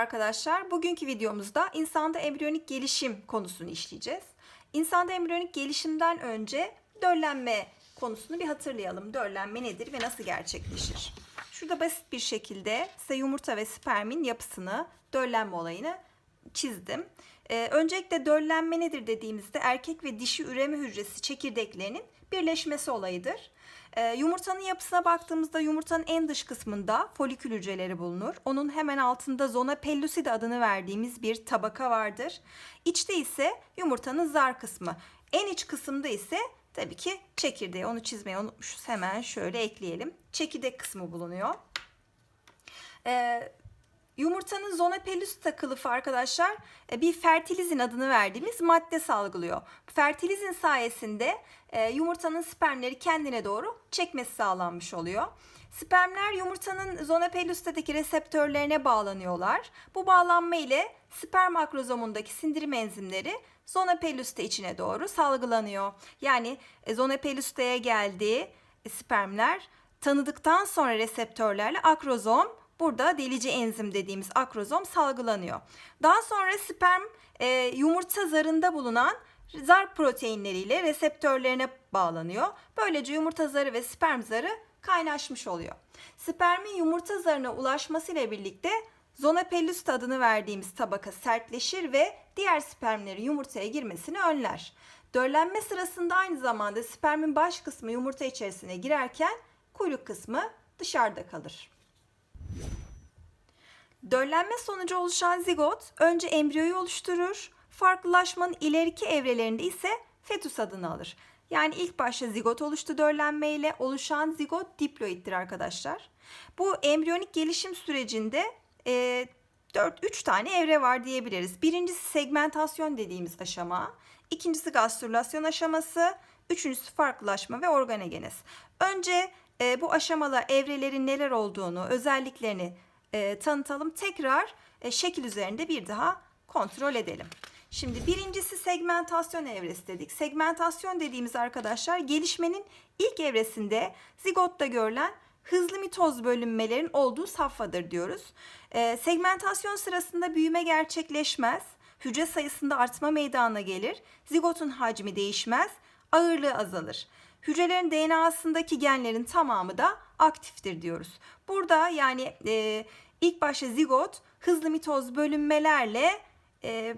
arkadaşlar. Bugünkü videomuzda insanda embriyonik gelişim konusunu işleyeceğiz. İnsanda embriyonik gelişimden önce döllenme konusunu bir hatırlayalım. Döllenme nedir ve nasıl gerçekleşir? Şurada basit bir şekilde size yumurta ve spermin yapısını, döllenme olayını çizdim. Ee, öncelikle döllenme nedir dediğimizde erkek ve dişi üreme hücresi çekirdeklerinin birleşmesi olayıdır. Ee, yumurtanın yapısına baktığımızda yumurtanın en dış kısmında folikül hücreleri bulunur. Onun hemen altında zona pellucida adını verdiğimiz bir tabaka vardır. İçte ise yumurtanın zar kısmı. En iç kısımda ise tabii ki çekirdeği. Onu çizmeyi unutmuşuz. Hemen şöyle ekleyelim. Çekirdek kısmı bulunuyor. Ee, Yumurtanın zona pellucida kılıfı arkadaşlar e, bir fertilizin adını verdiğimiz madde salgılıyor. Fertilizin sayesinde e, yumurtanın spermleri kendine doğru çekmesi sağlanmış oluyor. Spermler yumurtanın zona pellucida'daki reseptörlerine bağlanıyorlar. Bu bağlanma ile sperm akrozomundaki sindirim enzimleri zona pellucida içine doğru salgılanıyor. Yani e, zona pellucida'ya geldiği spermler tanıdıktan sonra reseptörlerle akrozom Burada delici enzim dediğimiz akrozom salgılanıyor. Daha sonra sperm e, yumurta zarında bulunan zar proteinleriyle reseptörlerine bağlanıyor. Böylece yumurta zarı ve sperm zarı kaynaşmış oluyor. Spermin yumurta zarına ulaşmasıyla birlikte zona pellucida adını verdiğimiz tabaka sertleşir ve diğer spermlerin yumurtaya girmesini önler. Döllenme sırasında aynı zamanda spermin baş kısmı yumurta içerisine girerken kuyruk kısmı dışarıda kalır. Döllenme sonucu oluşan zigot önce embriyoyu oluşturur. Farklılaşmanın ileriki evrelerinde ise fetüs adını alır. Yani ilk başta zigot oluştu döllenme ile oluşan zigot diploittir arkadaşlar. Bu embriyonik gelişim sürecinde e, 4 3 tane evre var diyebiliriz. Birincisi segmentasyon dediğimiz aşama, ikincisi gastrülasyon aşaması, üçüncüsü farklılaşma ve organogenez. Önce e, bu aşamalar evrelerin neler olduğunu, özelliklerini e, tanıtalım. Tekrar e, şekil üzerinde bir daha kontrol edelim. Şimdi birincisi segmentasyon evresi dedik. Segmentasyon dediğimiz arkadaşlar gelişmenin ilk evresinde zigotta görülen hızlı mitoz bölünmelerin olduğu safhadır diyoruz. E, segmentasyon sırasında büyüme gerçekleşmez. Hücre sayısında artma meydana gelir. Zigotun hacmi değişmez. Ağırlığı azalır. Hücrelerin DNA'sındaki genlerin tamamı da aktiftir diyoruz. Burada yani e, ilk başta zigot hızlı mitoz bölünmelerle e,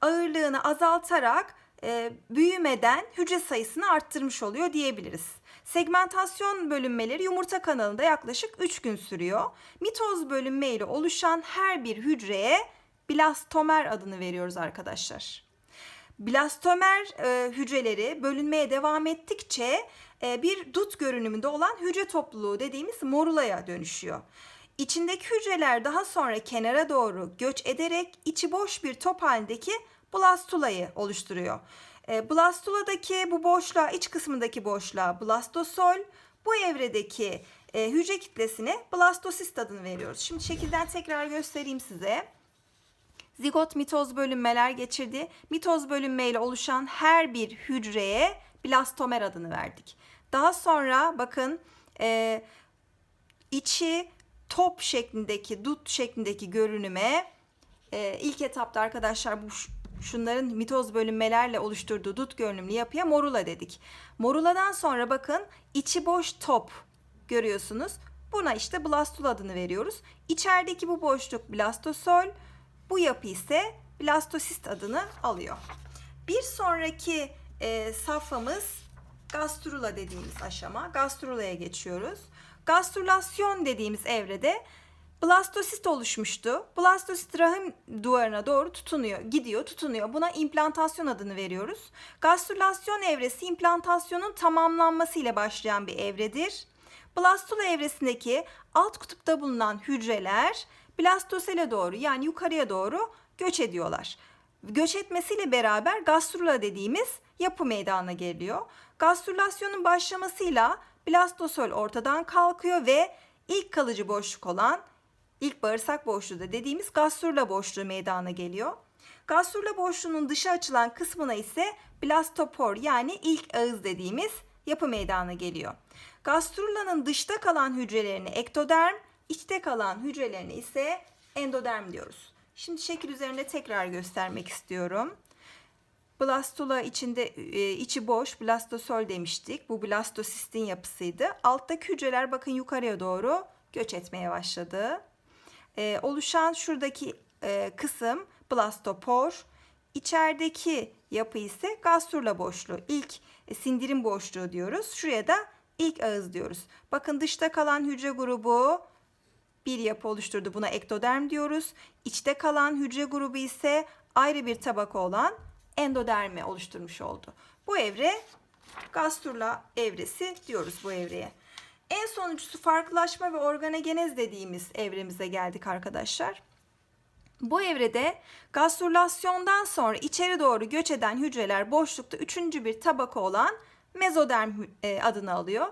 ağırlığını azaltarak e, büyümeden hücre sayısını arttırmış oluyor diyebiliriz. Segmentasyon bölünmeleri yumurta kanalında yaklaşık 3 gün sürüyor. Mitoz bölünme ile oluşan her bir hücreye blastomer adını veriyoruz arkadaşlar. Blastomer e, hücreleri bölünmeye devam ettikçe bir dut görünümünde olan hücre topluluğu dediğimiz morulaya dönüşüyor. İçindeki hücreler daha sonra kenara doğru göç ederek içi boş bir top halindeki blastulayı oluşturuyor. E, blastuladaki bu boşluğa, iç kısmındaki boşluğa blastosol, bu evredeki e, hücre kitlesine blastosist adını veriyoruz. Şimdi şekilden tekrar göstereyim size. Zigot mitoz bölünmeler geçirdi. Mitoz bölünmeyle oluşan her bir hücreye blastomer adını verdik. Daha sonra bakın e, içi top şeklindeki, dut şeklindeki görünüme e, ilk etapta arkadaşlar bu şunların mitoz bölünmelerle oluşturduğu dut görünümlü yapıya morula dedik. Moruladan sonra bakın içi boş top görüyorsunuz. Buna işte blastul adını veriyoruz. İçerideki bu boşluk blastosol, bu yapı ise blastosist adını alıyor. Bir sonraki e, safhamız gastrula dediğimiz aşama. Gastrulaya geçiyoruz. Gastrülasyon dediğimiz evrede blastosist oluşmuştu. Blastosist rahim duvarına doğru tutunuyor, gidiyor, tutunuyor. Buna implantasyon adını veriyoruz. Gastrülasyon evresi implantasyonun tamamlanması ile başlayan bir evredir. Blastula evresindeki alt kutupta bulunan hücreler blastosele doğru yani yukarıya doğru göç ediyorlar. Göç etmesiyle beraber gastrula dediğimiz yapı meydana geliyor. Gastrülasyonun başlamasıyla blastosol ortadan kalkıyor ve ilk kalıcı boşluk olan ilk bağırsak boşluğu da dediğimiz gastrula boşluğu meydana geliyor. Gastrula boşluğunun dışa açılan kısmına ise blastopor yani ilk ağız dediğimiz yapı meydana geliyor. Gastrulanın dışta kalan hücrelerini ektoderm, içte kalan hücrelerini ise endoderm diyoruz. Şimdi şekil üzerinde tekrar göstermek istiyorum. Blastula içinde e, içi boş blastosol demiştik. Bu blastosistin yapısıydı. Alttaki hücreler bakın yukarıya doğru göç etmeye başladı. E, oluşan şuradaki e, kısım blastopor. İçerideki yapı ise gastrula boşluğu. İlk sindirim boşluğu diyoruz. Şuraya da ilk ağız diyoruz. Bakın dışta kalan hücre grubu bir yapı oluşturdu. Buna ektoderm diyoruz. İçte kalan hücre grubu ise ayrı bir tabaka olan endodermi oluşturmuş oldu. Bu evre gastrula evresi diyoruz bu evreye. En sonuncusu farklılaşma ve organogenez dediğimiz evremize geldik arkadaşlar. Bu evrede gastrulasyondan sonra içeri doğru göç eden hücreler boşlukta üçüncü bir tabaka olan mezoderm e, adını alıyor.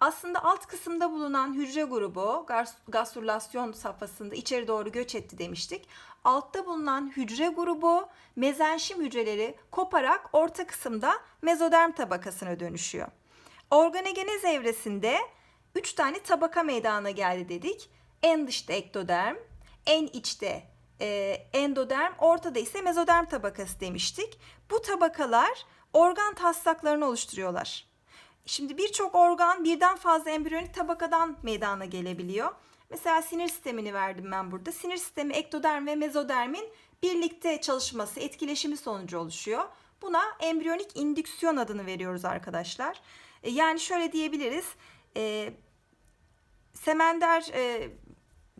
Aslında alt kısımda bulunan hücre grubu gastrülasyon safhasında içeri doğru göç etti demiştik. Altta bulunan hücre grubu mezenşim hücreleri koparak orta kısımda mezoderm tabakasına dönüşüyor. Organogenez evresinde 3 tane tabaka meydana geldi dedik. En dışta ektoderm, en içte e, endoderm, ortada ise mezoderm tabakası demiştik. Bu tabakalar organ taslaklarını oluşturuyorlar. Şimdi birçok organ birden fazla embriyonik tabakadan meydana gelebiliyor. Mesela sinir sistemini verdim ben burada. Sinir sistemi ektoderm ve mezodermin birlikte çalışması, etkileşimi sonucu oluşuyor. Buna embriyonik indüksiyon adını veriyoruz arkadaşlar. E, yani şöyle diyebiliriz. E, semender e,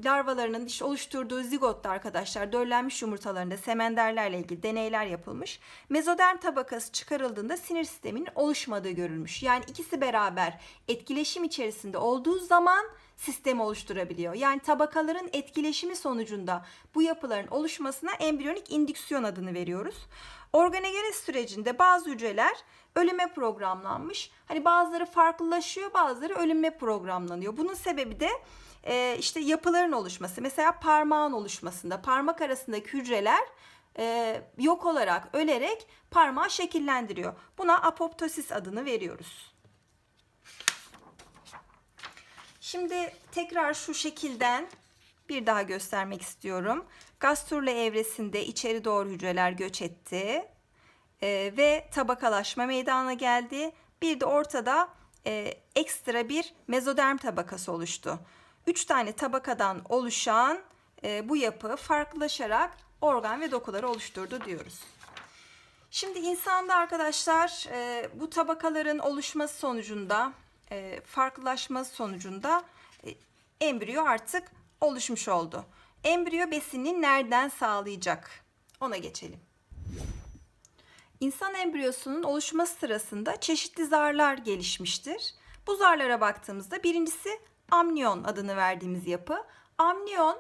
larvalarının işte oluşturduğu zigotta arkadaşlar döllenmiş yumurtalarında semenderlerle ilgili deneyler yapılmış. Mezoderm tabakası çıkarıldığında sinir sisteminin oluşmadığı görülmüş. Yani ikisi beraber etkileşim içerisinde olduğu zaman sistem oluşturabiliyor. Yani tabakaların etkileşimi sonucunda bu yapıların oluşmasına embriyonik indüksiyon adını veriyoruz. Organogenez sürecinde bazı hücreler ölüme programlanmış. Hani bazıları farklılaşıyor, bazıları ölüme programlanıyor. Bunun sebebi de e, işte yapıların oluşması. Mesela parmağın oluşmasında parmak arasındaki hücreler e, yok olarak ölerek parmağı şekillendiriyor. Buna apoptosis adını veriyoruz. Şimdi tekrar şu şekilden bir daha göstermek istiyorum. Gastrule evresinde içeri doğru hücreler göç etti e, ve tabakalaşma meydana geldi. Bir de ortada e, ekstra bir mezoderm tabakası oluştu. Üç tane tabakadan oluşan e, bu yapı farklılaşarak organ ve dokuları oluşturdu diyoruz. Şimdi insanda arkadaşlar e, bu tabakaların oluşması sonucunda, e, farklılaşması sonucunda e, embriyo artık oluşmuş oldu. Embriyo besini nereden sağlayacak? Ona geçelim. İnsan embriyosunun oluşması sırasında çeşitli zarlar gelişmiştir. Bu zarlara baktığımızda birincisi amniyon adını verdiğimiz yapı. Amniyon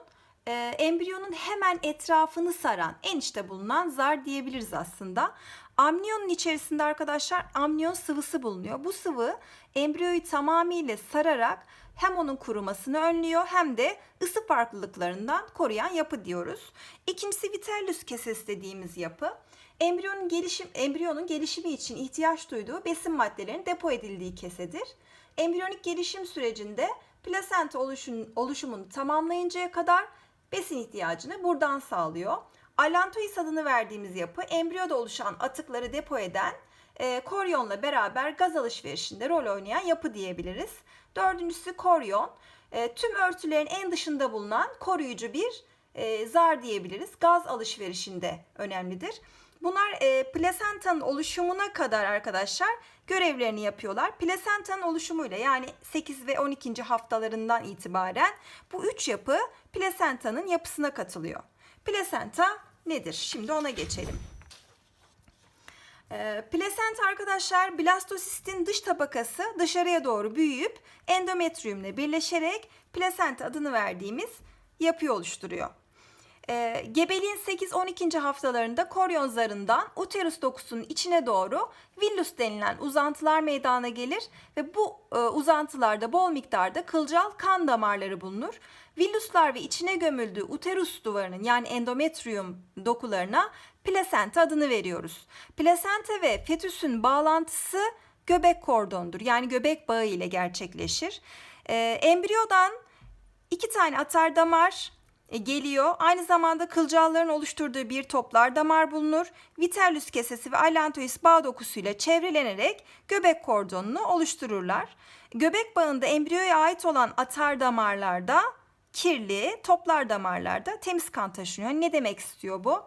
e, embriyonun hemen etrafını saran en içte bulunan zar diyebiliriz aslında. Amniyonun içerisinde arkadaşlar amniyon sıvısı bulunuyor. Bu sıvı embriyoyu tamamıyla sararak hem onun kurumasını önlüyor hem de ısı farklılıklarından koruyan yapı diyoruz. İkincisi vitellus kesesi dediğimiz yapı. Embriyonun gelişim embriyonun gelişimi için ihtiyaç duyduğu besin maddelerinin depo edildiği kesedir. Embriyonik gelişim sürecinde plasenta oluşum, oluşumunu tamamlayıncaya kadar besin ihtiyacını buradan sağlıyor. Allantois adını verdiğimiz yapı embriyoda oluşan atıkları depo eden e, koryonla beraber gaz alışverişinde rol oynayan yapı diyebiliriz. Dördüncüsü koryon. E, tüm örtülerin en dışında bulunan koruyucu bir e, zar diyebiliriz. Gaz alışverişinde önemlidir. Bunlar e, plasentanın oluşumuna kadar arkadaşlar görevlerini yapıyorlar. Plasentanın oluşumuyla yani 8 ve 12. haftalarından itibaren bu üç yapı plasentanın yapısına katılıyor. Plasenta nedir? Şimdi ona geçelim. E, plasenta arkadaşlar blastosistin dış tabakası dışarıya doğru büyüyüp endometriumle birleşerek plasenta adını verdiğimiz yapıyı oluşturuyor. E, gebeliğin 8-12. haftalarında koryon zarından uterus dokusunun içine doğru villus denilen uzantılar meydana gelir ve bu e, uzantılarda bol miktarda kılcal kan damarları bulunur. Villuslar ve içine gömüldüğü uterus duvarının yani endometrium dokularına plasenta adını veriyoruz. Plasenta ve fetüsün bağlantısı göbek kordondur yani göbek bağı ile gerçekleşir. E, embriyodan iki tane atar damar geliyor. Aynı zamanda kılcalların oluşturduğu bir toplar damar bulunur. Vitellus kesesi ve allantois bağ dokusuyla çevrelenerek göbek kordonunu oluştururlar. Göbek bağında embriyoya ait olan atar damarlarda kirli, toplar damarlarda temiz kan taşınıyor. Ne demek istiyor bu?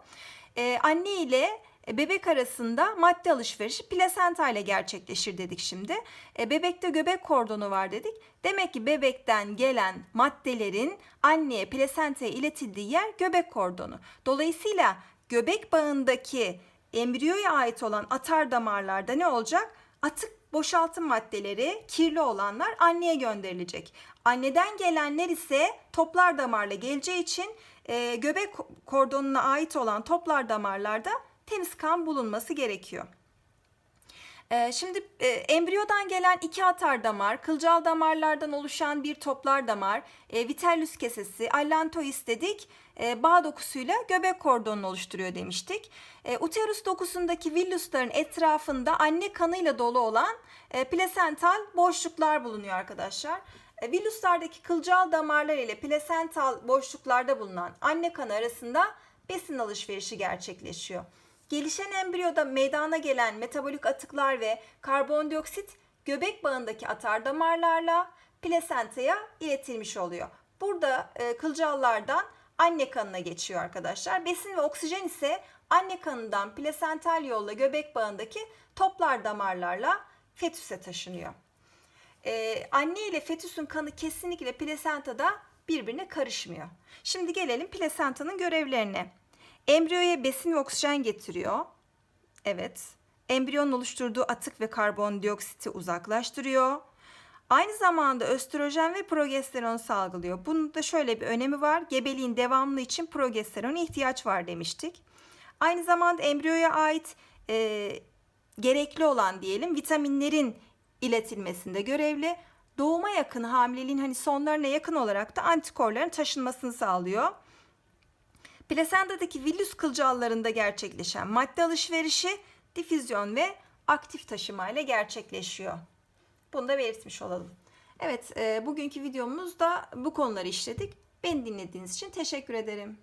Ee, anne ile bebek arasında madde alışverişi plasenta ile gerçekleşir dedik şimdi. E, bebekte göbek kordonu var dedik. Demek ki bebekten gelen maddelerin anneye plasentaya iletildiği yer göbek kordonu. Dolayısıyla göbek bağındaki embriyoya ait olan atar damarlarda ne olacak? Atık boşaltım maddeleri kirli olanlar anneye gönderilecek. Anneden gelenler ise toplar damarla geleceği için e, göbek kordonuna ait olan toplar damarlarda temiz kan bulunması gerekiyor. Ee, şimdi e, embriyodan gelen iki atar damar, kılcal damarlardan oluşan bir toplar damar, e, vitellus kesesi, allantois dedik, e, bağ dokusuyla göbek kordonunu oluşturuyor demiştik. Uterus dokusundaki villusların etrafında anne kanıyla dolu olan plasental boşluklar bulunuyor arkadaşlar. Villuslardaki kılcal damarlar ile plasental boşluklarda bulunan anne kanı arasında besin alışverişi gerçekleşiyor. Gelişen embriyoda meydana gelen metabolik atıklar ve karbondioksit göbek bağındaki atar damarlarla plasentaya iletilmiş oluyor. Burada e, kılcallardan anne kanına geçiyor arkadaşlar. Besin ve oksijen ise anne kanından plasental yolla göbek bağındaki toplar damarlarla fetüse taşınıyor. Ee, anne ile fetüsün kanı kesinlikle plasentada birbirine karışmıyor. Şimdi gelelim plasentanın görevlerine. Embriyoya besin ve oksijen getiriyor. Evet. Embriyonun oluşturduğu atık ve karbondioksiti uzaklaştırıyor. Aynı zamanda östrojen ve progesteron salgılıyor. Bunun da şöyle bir önemi var. Gebeliğin devamlı için progesterona ihtiyaç var demiştik. Aynı zamanda embriyoya ait e, gerekli olan diyelim vitaminlerin iletilmesinde görevli. Doğuma yakın hamileliğin hani sonlarına yakın olarak da antikorların taşınmasını sağlıyor. Plasentadaki villus kılcallarında gerçekleşen madde alışverişi difüzyon ve aktif taşıma ile gerçekleşiyor. Bunu da belirtmiş olalım. Evet, e, bugünkü videomuzda bu konuları işledik. Beni dinlediğiniz için teşekkür ederim.